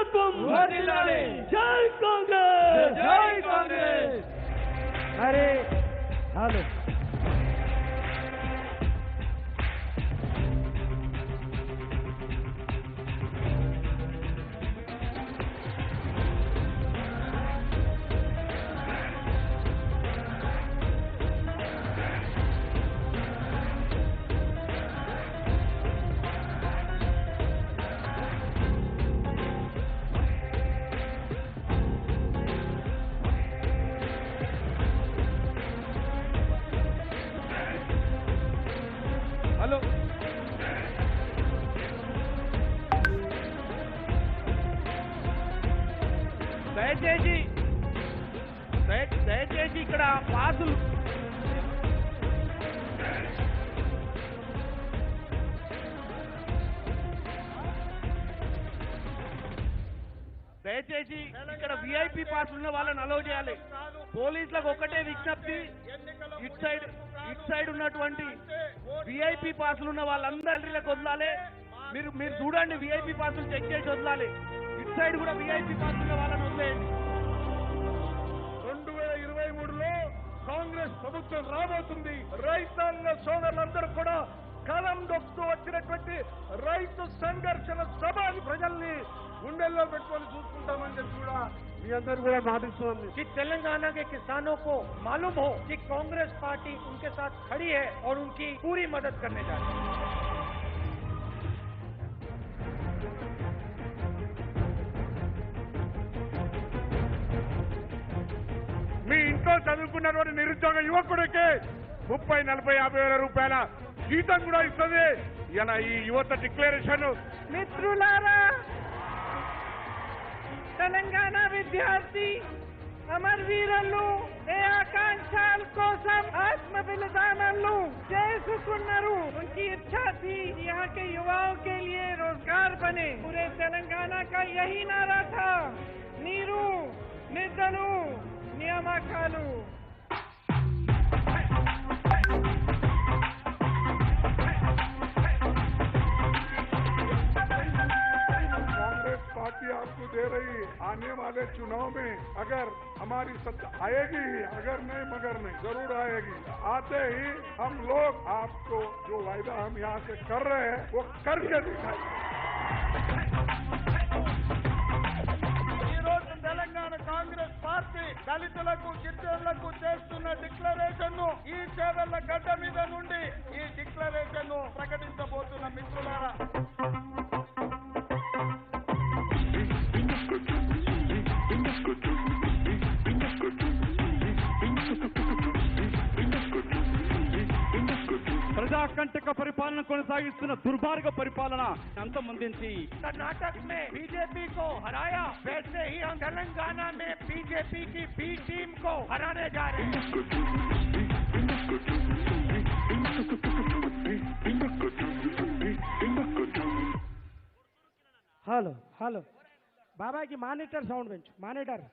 నాయకత్వం వర్ధిల్లాలి. జై కాంగ్రెస్! జై కాంగ్రెస్! అరే హలో దయచేసి దయచేసి ఇక్కడ పాసులు దయచేసి ఇక్కడ విఐపి పాస్ ఉన్న వాళ్ళని అలౌ చేయాలి. పోలీసులకు ఒక్కటే విజ్ఞప్తి. ఇటు సైడ్ ఇటు సైడ్ ఉన్నటువంటి విఐపి పాసులు ఉన్న వాళ్ళందరిలోకి వదలాలి. మీరు మీరు చూడండి విఐపి పాసులు చెక్ చేసి వదలాలి. ఇటు సైడ్ కూడా విఐపి పాసులు రాబోతుంది రైతాంగ సోదరులందరూ కూడా కలం దొక్కుతూ వచ్చినటువంటి రైతు సంఘర్షణ సభ అని ప్రజల్ని గుండెల్లో పెట్టుకొని చూసుకుంటామని చెప్పి కూడా మీ అందరూ కూడా మాటిస్తున్నాం कि तेलंगाना के किसानों को मालूम हो कि कांग्रेस पार्टी उनके साथ खड़ी है और उनकी पूरी मदद करने जा रही है चुनाव निरद्योग युवक की मुफ नलब याब वेल रुपये जीत युवत डिशन मित्रुरा विद्यार्थी अमर वीर आकांक्षा उनकी इच्छा थी यहाँ के युवाओं के लिए रोज़गार बने पूरे तेलंगाना का यही नारा था नीरू निर्दलू नियमा का आने वाले चुनाव में अगर हमारी सत्ता आएगी ही अगर नहीं मगर नहीं जरूर आएगी आते ही हम लोग आपको जो वायदा हम यहाँ से कर रहे हैं वो करके दिखाएंगे ఈ రోజు తెలంగాణ కాంగ్రెస్ పార్టీ దళితులకు గిరిజనులకు చేస్తున్న డిక్లరేషన్ ను ఈ చేవెళ్ల గడ్డ మీద నుండి ప్రజాకంటక పరిపాలన కొనసాగిస్తున్న దుర్మార్గ పరిపాలన అంతమొందించి कर्नाटक में बीजेपी को हराया वैसे ही हम तेलंगाना में बीजेपी की बी टीम को हराने जा रहे हैं హలో హలో బాబాకి మానిటర్ సౌండ్ పెంచు మానిటర్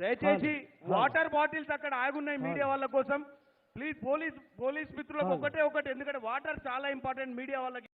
దయచేసి వాటర్ బాటిల్స్ అక్కడ ఆగున్నాయి మీడియా వాళ్ళ కోసం ప్లీజ్ పోలీస్ పోలీస్ మిత్రులకు ఒకటే ఒకటి ఎందుకంటే వాటర్ చాలా ఇంపార్టెంట్ మీడియా వాళ్ళకి.